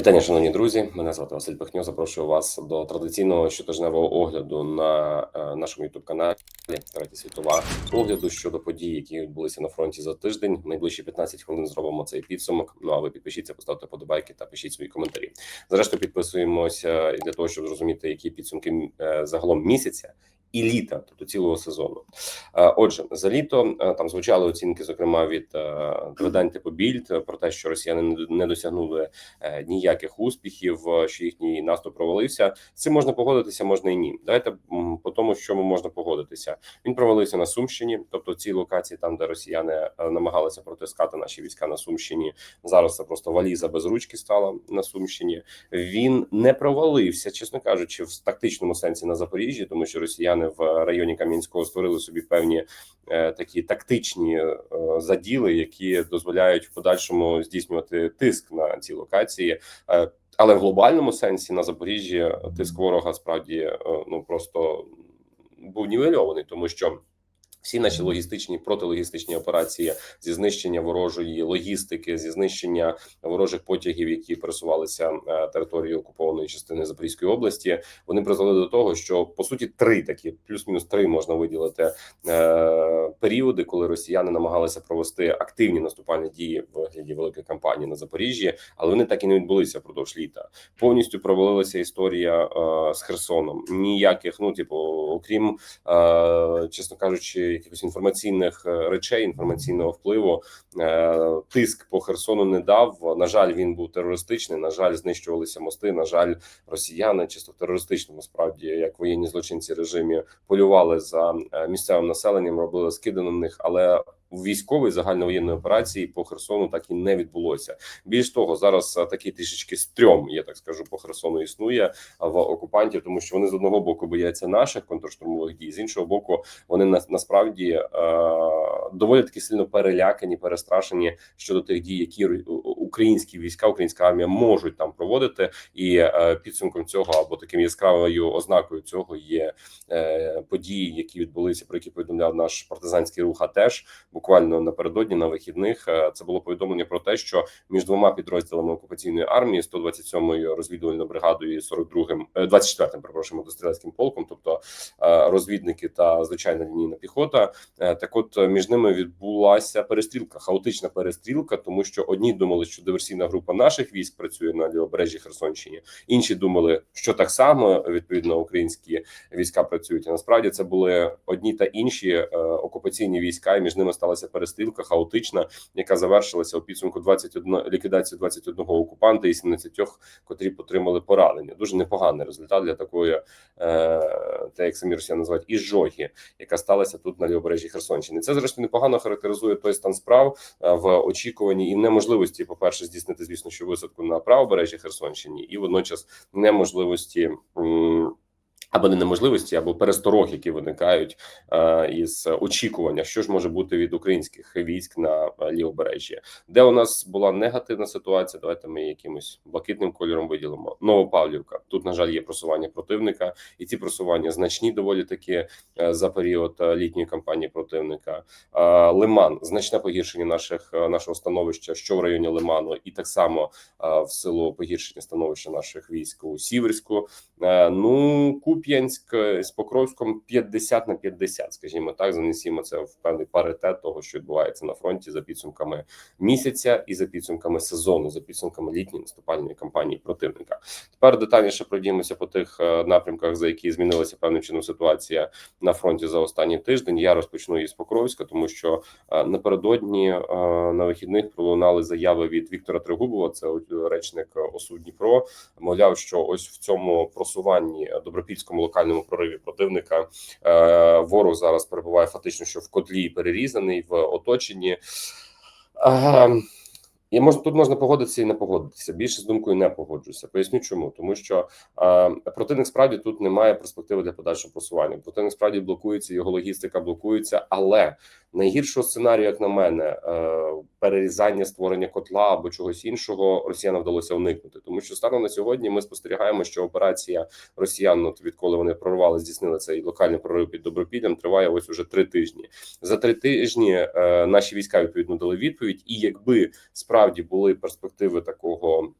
Вітання, шановні друзі. Мене звати Василь Пихньо. Запрошую вас до традиційного щотижневого огляду на е, нашому youtube каналі Третя світова огляду щодо подій, які відбулися на фронті за тиждень. Найближчі 15 хвилин зробимо цей підсумок. Ну а ви підпишіться, поставте подобайки та пишіть свої коментарі. Зрештою, підписуємося для того, щоб зрозуміти, які підсумки е, загалом місяця. І літа, тобто цілого сезону. Е, Отже, за літо е, там звучали оцінки, зокрема від е, видань типу про те, що росіяни не- досягнули ніяких успіхів, що їхній наступ провалився. З цим можна погодитися, можна і ні. Давайте по тому, що можна погодитися. Він провалився на Сумщині, тобто ці локації, там де росіяни намагалися протискати наші війська на Сумщині. Зараз це просто валіза без ручки стала на Сумщині. Він не провалився, чесно кажучи, в тактичному сенсі на Запоріжжі, тому що росіяни в районі Кам'янського створили собі певні е, такі тактичні е, заділи, які дозволяють в подальшому здійснювати тиск на ці локації. Е, але в глобальному сенсі на Запоріжжі тиск ворога справді ну просто був нівельований, тому що. Всі наші логістичні протилогістичні операції зі знищення ворожої логістики, зі знищення ворожих потягів, які пересувалися е, територією окупованої частини Запорізької області, вони призвели до того, що по суті три такі плюс-мінус три можна виділити е, періоди, коли росіяни намагалися провести активні наступальні дії в вигляді великої кампанії на Запоріжжі, але вони так і не відбулися впродовж літа. Повністю провалилася історія е, з Херсоном. Ніяких, ну типу, окрім е, чесно кажучи, якихось інформаційних е, речей, інформаційного впливу. Е, Тиск по Херсону не дав. На жаль, він був терористичний. На жаль, знищувалися мости. На жаль, росіяни чисто в терористичному справді, як воєнні злочинці режимі, полювали за е, місцевим населенням, робили скиди на них, але у військовій загальновоєнної операції по Херсону так і не відбулося. Більш того, зараз такий трішечки стрьом, я так скажу, по Херсону існує в окупантів, тому що вони з одного боку бояться наших контрштурмових дій, з іншого боку, вони на, насправді е, доволі таки сильно перелякані, перестрашені щодо тих дій, які українські війська, українська армія можуть там проводити, і е, підсумком цього або таким яскравою ознакою цього є е, події, які відбулися, про які повідомляв наш партизанський рух. А теж буквально напередодні на вихідних е, це було повідомлення про те, що між двома підрозділами окупаційної армії 127-ю розвідувальною бригадою і 42-м, е, 24-м, перепрошую, мотострілецьким полком, тобто розвідники та звичайна лінійна піхота. Так, от між ними відбулася перестрілка, хаотична перестрілка, тому що одні думали, що диверсійна група наших військ працює на лівобережжі Херсонщині, інші думали, що так само відповідно українські війська працюють. А насправді це були одні та інші е, окупаційні війська, і між ними сталася перестрілка хаотична, яка завершилася у підсумку 21 ліквідацію 21 окупанта і 17, котрі отримали поранення. Дуже непоганий результат для такої, е, те, як самі росіяни називають, іжогі, яка сталася тут на лівобережжі Херсонщини. Це зрештою непогано характеризує той стан справ е, в очікуванні і неможливості, по перше, здійснити, звісно, що висадку на правобережжі Херсонщині, і водночас неможливості. м, або не неможливості, або пересторог, які виникають е, із очікування, що ж може бути від українських військ на е, лівобережжі, де у нас була негативна ситуація. Давайте ми якимось блакитним кольором виділимо. Новопавлівка. Тут, на жаль, є просування противника, і ці просування значні доволі таки е, за період е, літньої кампанії противника. Е, Лиман значне погіршення наших нашого становища, що в районі Лиману, і так само е, в силу погіршення становища наших військ у Сіверську. Е, Ну, Куп'янськ е, з Покровськом 50 на 50, скажімо так, занесімо це в певний паритет того, що відбувається на фронті за підсумками місяця і за підсумками сезону, за підсумками літньої наступальної кампанії противника. Тепер детальніше пройдімося по тих е, напрямках, за які змінилася певним чином ситуація на фронті за останній тиждень. Я розпочну із Покровська, тому що е, напередодні на вихідних пролунали заяви від Віктора Трегубова, це речник ОСУ Дніпро, мовляв, що ось в цьому просуванні е, добропільському локальному прориві противника е, ворог зараз перебуває фактично, що в котлі перерізаний в оточенні. Е, і можна тут можна погодитися і не погодитися. Більше з думкою не погоджуся. Поясню, чому тому, що е, противник справді тут немає перспективи для подальшого просування. Противник справді блокується, його логістика блокується. Але найгіршого сценарію, як на мене, е, перерізання створення котла або чогось іншого росіянам вдалося уникнути, що станом на сьогодні ми спостерігаємо, що операція росіян, от відколи вони прорвали, здійснили цей локальний прорив під Добропіллям, триває ось уже три тижні. За три тижні е, наші війська відповідно дали відповідь, і якби справді були перспективи такого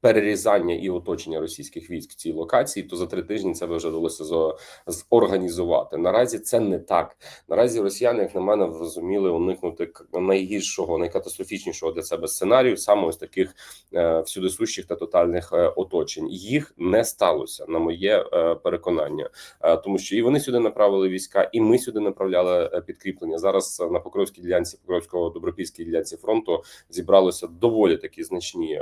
перерізання і оточення російських військ в цій локації, то за три тижні це вже вдалося зо- зорганізувати. Наразі це не так. Наразі росіяни, як на мене, зуміли уникнути найгіршого, найкатастрофічнішого для себе сценарію, саме ось таких е, всюдисущих та тотальних е, оточень. Їх не сталося, на моє е, переконання, Е, тому що і вони сюди направили війська, і ми сюди направляли е, підкріплення. Зараз е, на Покровській ділянці Покровського добропільській ділянці фронту зібралося доволі такі значні е,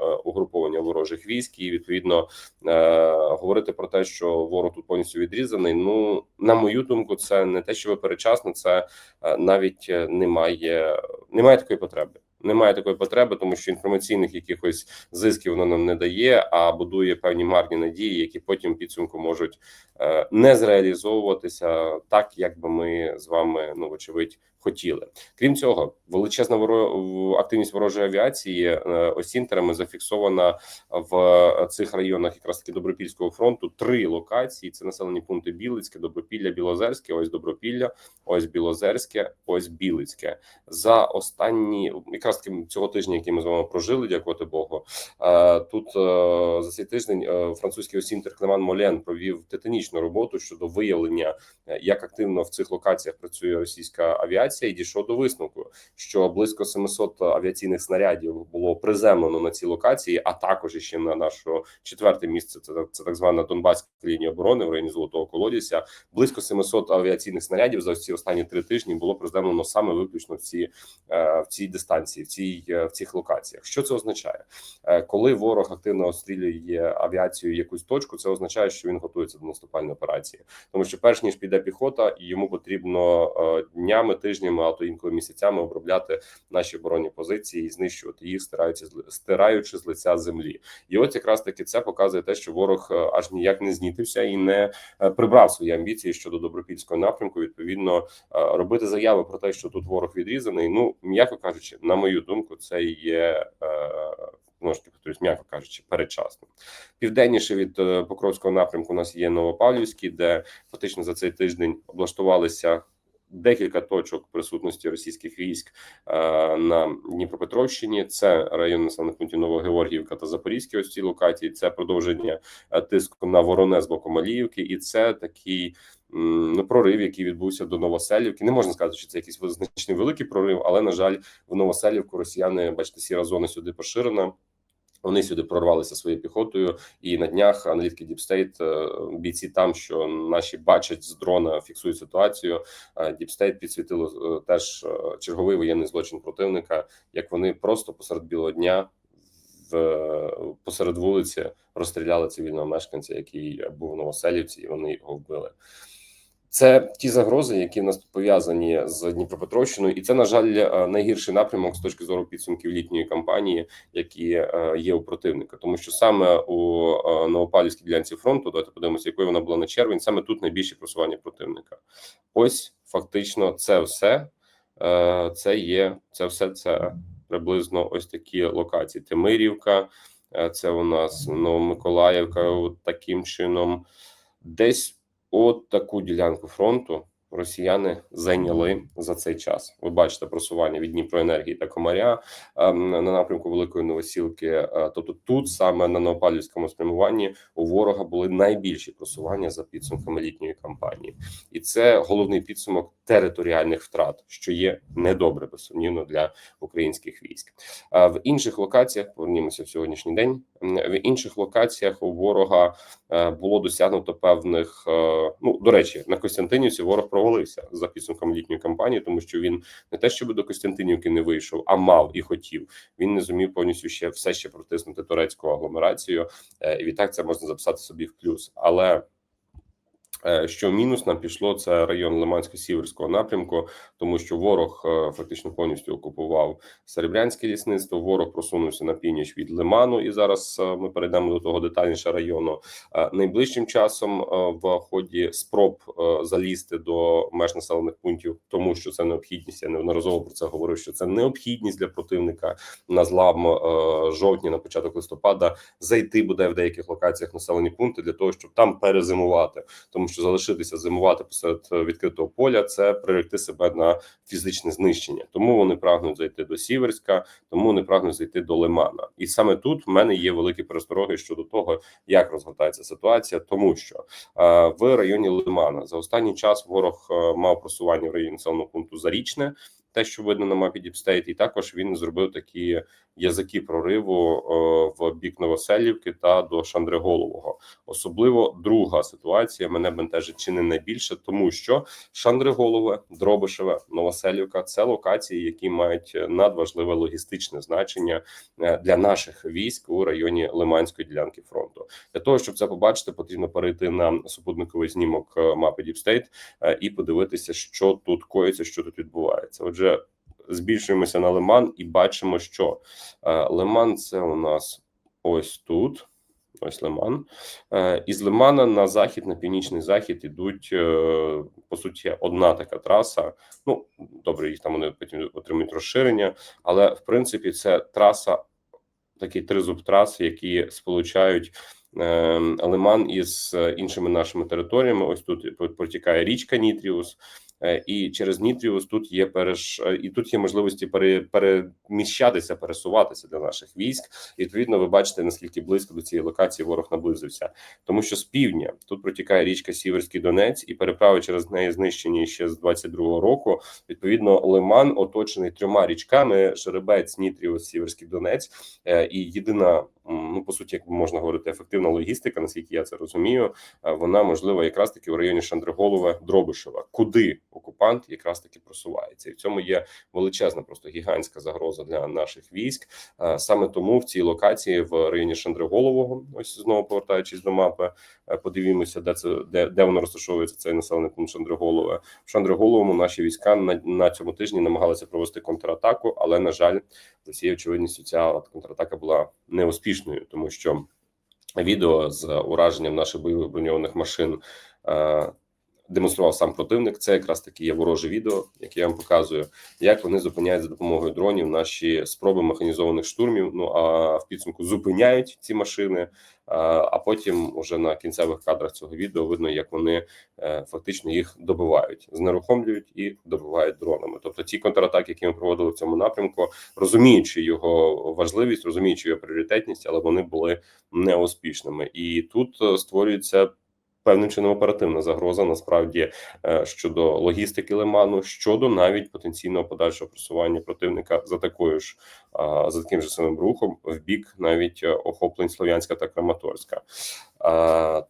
угруповання ворожих військ, і відповідно е, говорити про те, що ворог тут повністю відрізаний. Ну на мою думку, це не те, що перечасно, це е, навіть е, немає, немає такої потреби. Немає такої потреби, тому що інформаційних якихось зисків воно нам не дає, а будує певні марні надії, які потім підсумку можуть не зреалізовуватися так, як би ми з вами ну вочевидь хотіли. Крім цього, величезна воро... активність ворожої авіації е, осінтерами зафіксована в цих районах, якраз таки Добропільського фронту. Три локації: це населені пункти Білицьке, Добропілля, Білозерське. Ось Добропілля, ось Білозерське, ось Білицьке. За останні якраз таки цього тижня, який ми з вами прожили, дякувати Богу. е, Тут е, за цей тиждень французький осінтер Клеман Молен провів титанічну роботу щодо виявлення, як активно в цих локаціях працює російська авіація, і дійшов до висновку, що близько 700 авіаційних снарядів було приземлено на ці локації, а також ще на наше четверте місце. Це, це так звана Донбаська лінія оборони в районі Золотого Колодязя. Близько 700 авіаційних снарядів за ці останні три тижні було приземлено саме виключно в ці е, в цій дистанції, в цій е, в цих локаціях. Що це означає? Е, Коли ворог активно обстрілює авіацію якусь точку, це означає, що він готується до наступальної операції, тому що перш ніж піде піхота, йому потрібно днями, тижнями, а то інколи місяцями обробляти наші оборонні позиції і знищувати їх, стираючи стираючи з лиця землі. І от якраз таки це показує те, що ворог е, аж ніяк не знітився і не е, прибрав свої амбіції щодо добропільського напрямку. Відповідно, е, робити заяви про те, що тут ворог відрізаний. Ну м'яко кажучи, на мою думку, це є. Знову ж м'яко кажучи, передчасно. Південніше від Покровського напрямку у нас є Новопавлівський, де фактично за цей тиждень облаштувалися декілька точок присутності російських військ е, на Дніпропетровщині. Це район населених пунктів Новогеоргіївка та Запорізькі. Ось ці локації. Це продовження е, тиску на вороне з боку Маліївки, і це такий. Ну, прорив, який відбувся до Новоселівки, не можна сказати, що це якийсь значний великий прорив, але на жаль, в Новоселівку росіяни, бачите, сіра зона сюди поширена. Вони сюди прорвалися своєю піхотою, і на днях аналітики Діпстейт бійці там, що наші бачать з дрона, фіксують ситуацію. Діпстейт підсвітило е, теж е, черговий воєнний злочин противника, як вони просто посеред білого дня в е, посеред вулиці розстріляли цивільного мешканця, який був в Новоселівці, і вони його вбили. Це ті загрози, які в нас пов'язані з Дніпропетровщиною, і це на жаль е, найгірший напрямок з точки зору підсумків літньої кампанії, які е, є у противника, тому що саме у е, Новопавлівській ділянці фронту, давайте подивимося, якою вона була на червень. Саме тут найбільше просування противника. Ось фактично, це все це є це все це приблизно ось такі локації. Тимирівка, це у нас Новомиколаївка. Таким чином, десь от таку ділянку фронту росіяни зайняли за цей час. Ви бачите просування від Дніпроенергії та Комаря ем, на напрямку Великої Новосілки. Е, Тобто, тут саме на Новопалівському спрямуванні у ворога були найбільші просування за підсумками літньої кампанії, і це головний підсумок територіальних втрат, що є недобре безсумнівно для українських військ. А в інших локаціях повернімося в сьогоднішній день. В інших локаціях у ворога е, було досягнуто певних. е, Ну до речі, на Костянтинівці ворог провалився за підсумком літньої кампанії, тому що він не те, щоб до Костянтинівки не вийшов, а мав і хотів. Він не зумів повністю ще все ще протиснути турецьку агломерацію. е, І відтак це можна записати собі в плюс. Але що мінус нам пішло, це район Лимансько-Сіверського напрямку, тому що ворог е, фактично повністю окупував Серебрянське лісництво. Ворог просунувся на північ від Лиману, і зараз е, ми перейдемо до того детальніше району. Е, Найближчим часом е, в ході спроб е, залізти до меж населених пунктів, тому що це необхідність. Я неодноразово про це говорив. Що це необхідність для противника на злам е, жовтня, на початок листопада зайти буде в деяких локаціях населені пункти для того, щоб там перезимувати, тому що залишитися зимувати посеред е, відкритого поля це приректи себе на фізичне знищення. Тому вони прагнуть зайти до Сіверська, тому вони прагнуть зайти до Лимана. І саме тут в мене є великі перестороги щодо того, як розгортається ситуація, тому що е, в районі Лимана за останній час ворог е, мав просування в районі населеного пункту Зарічне. Те, що видно на мапі Діпстейт, і також він зробив такі язики прориву е, в бік Новоселівки та до Шандриголового. Особливо друга ситуація мене бентежить чи не найбільше, тому що Шандриголове, Дробишеве, Новоселівка це локації, які мають надважливе логістичне значення е, для наших військ у районі Лиманської ділянки фронту. Для того щоб це побачити, потрібно перейти на супутниковий знімок е, мапи Діпстейт і подивитися, що тут коїться, що тут відбувається. Отже, збільшуємося на Лиман і бачимо, що е, Лиман це у нас ось тут. Ось Лиман. Е, Із Лимана на захід, на північний захід ідуть е, по суті одна така траса. Ну добре, їх там вони потім отримують розширення, але в принципі це траса, такий тризуб трас, які сполучають. Лиман із іншими нашими територіями. Ось тут протікає річка Нітріус, і через Нітріус тут є переш... е, і тут є можливості пере... переміщатися, пересуватися для наших військ. І відповідно, ви бачите наскільки близько до цієї локації ворог наблизився, тому що з півдня тут протікає річка Сіверський Донець, і переправи через неї знищені ще з 22-го року. Відповідно, Лиман оточений трьома річками: Жеребець, Нітріус, Сіверський Донець. Е, І єдина, ну по суті, як можна говорити, ефективна логістика, наскільки я це розумію, е, вона можлива якраз таки в районі Шандриголове, Дробишева, куди окупант якраз таки просувається, і в цьому є величезна, просто гігантська загроза для наших військ. Е, Саме тому в цій локації в районі Шандриголового, ось знову повертаючись до мапи, е, подивімося, де це де, де воно розташовується цей населений пункт Шандриголове. В Шандриголовому наші війська на, на цьому тижні намагалися провести контратаку, але на жаль, за всією очевидністю, ця контратака була неуспішною, тому що відео з ураженням наших бойових броньованих машин. Демонстрував сам противник. Це якраз таки є вороже відео, яке я вам показую, як вони зупиняють за допомогою дронів наші спроби механізованих штурмів. Ну а в підсумку зупиняють ці машини. А, а потім, уже на кінцевих кадрах цього відео, видно, як вони е, фактично їх добивають, знерухомлюють і добивають дронами. Тобто, ті контратаки, які ми проводили в цьому напрямку, розуміючи його важливість, розуміючи його пріоритетність, але вони були неуспішними. І тут е, створюється певним чином оперативна загроза насправді е, щодо логістики лиману, щодо навіть потенційного подальшого просування противника за такою ж за таким же самим рухом в бік навіть е, охоплень Слов'янська та Краматорська.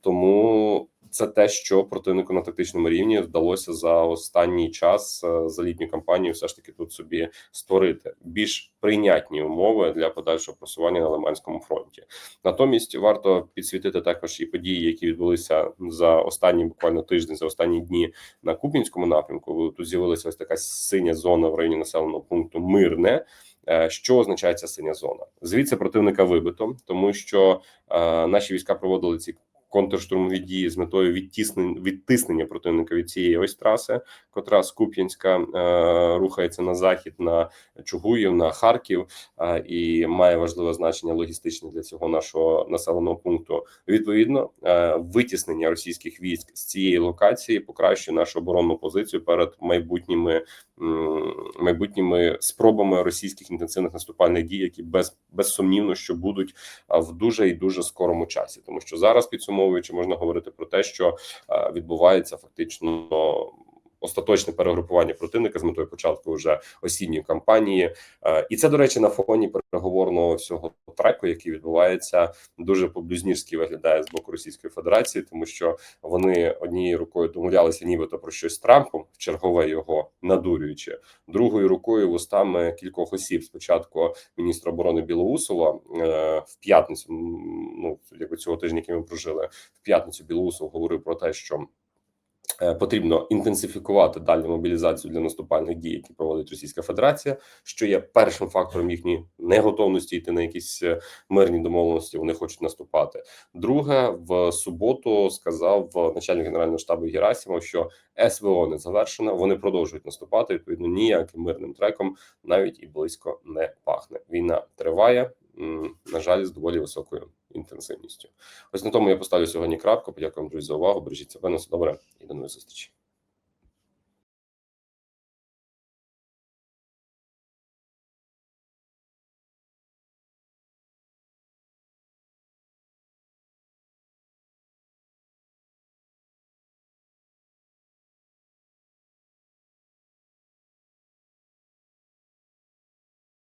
Тому це те, що противнику на тактичному рівні вдалося за останній час е, за літню кампанію, все ж таки тут собі створити більш прийнятні умови для подальшого просування на Лиманському фронті. Натомість варто підсвітити також і події, які відбулися за останні буквально тиждень, за останні дні на Купінському напрямку. Тут з'явилася ось така синя зона в районі населеного пункту Мирне. Е, Що означає ця синя зона? Звідси противника вибито, тому що е, наші війська проводили ці контрштурмові дії з метою відтіснення відтиснення противника від цієї ось траси, котра з Куп'янська е, рухається на захід на Чугуїв, на Харків е, і має важливе значення логістичне для цього нашого населеного пункту. Відповідно, е, витіснення російських військ з цієї локації покращує нашу оборонну позицію перед майбутніми м, майбутніми спробами російських інтенсивних наступальних дій, які без безсумнівно що будуть в дуже і дуже скорому часі, тому що зараз підсумовуючи, можна говорити про те, що відбувається фактично. Остаточне перегрупування противника з метою початку вже осінньої кампанії, Е, і це до речі на фоні переговорного всього треку, який відбувається дуже по-блюзнірськи виглядає з боку Російської Федерації, тому що вони однією рукою домовлялися, нібито про щось з Трампом, чергове його надурюючи, другою рукою вустами кількох осіб. Спочатку міністра оборони Білоусова е, в п'ятницю, ну якби цього тижня, який ми прожили в п'ятницю. Білоусов говорив про те, що е, потрібно інтенсифікувати далі мобілізацію для наступальних дій, які проводить Російська Федерація, що є першим фактором їхньої неготовності йти на якісь е, мирні домовленості. Вони хочуть наступати. Друге, в суботу сказав начальник генерального штабу Герасимов, що СВО не завершено. Вони продовжують наступати. Відповідно, ніяким мирним треком навіть і близько не пахне. Війна триває. На жаль, з доволі високою інтенсивністю. Ось на тому я поставлю сьогодні крапку. Подякую друзі, за увагу. Бережіть себе на все добре і до нових зустрічей.